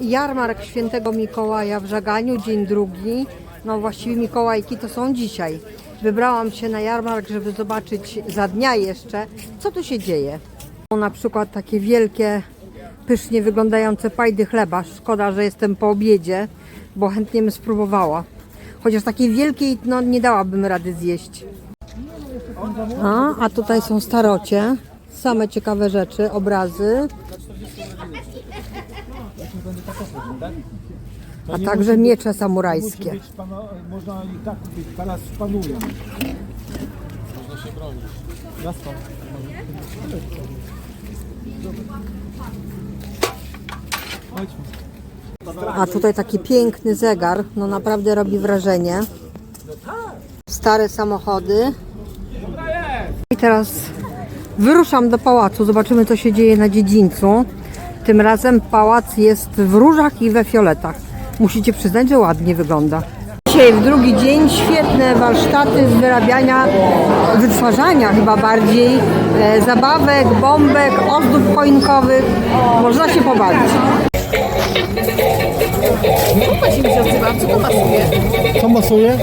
Jarmark Świętego Mikołaja w Żaganiu, dzień drugi. No właściwie Mikołajki to są dzisiaj. Wybrałam się na jarmark, żeby zobaczyć za dnia jeszcze, co tu się dzieje. Są Na przykład takie wielkie, pysznie wyglądające pajdy chleba. Szkoda, że jestem po obiedzie, bo chętnie bym spróbowała. Chociaż takiej wielkiej no, nie dałabym rady zjeść. A, a tutaj są starocie. Same ciekawe rzeczy, obrazy. A także miecze samurajskie. Musi być pana, można i tak kupić, teraz panują. Można się bronić. Jasno. Chodźmy. A tutaj taki piękny zegar, no naprawdę robi wrażenie. Stare samochody. I teraz wyruszam do pałacu, zobaczymy co się dzieje na dziedzińcu. Tym razem pałac jest w różach i we fioletach. Musicie przyznać, że ładnie wygląda. Dzisiaj w drugi dzień świetne warsztaty z wyrabiania, wytwarzania chyba bardziej e, zabawek, bombek, ozdób choinkowych. Można się pobawić. Co masuje?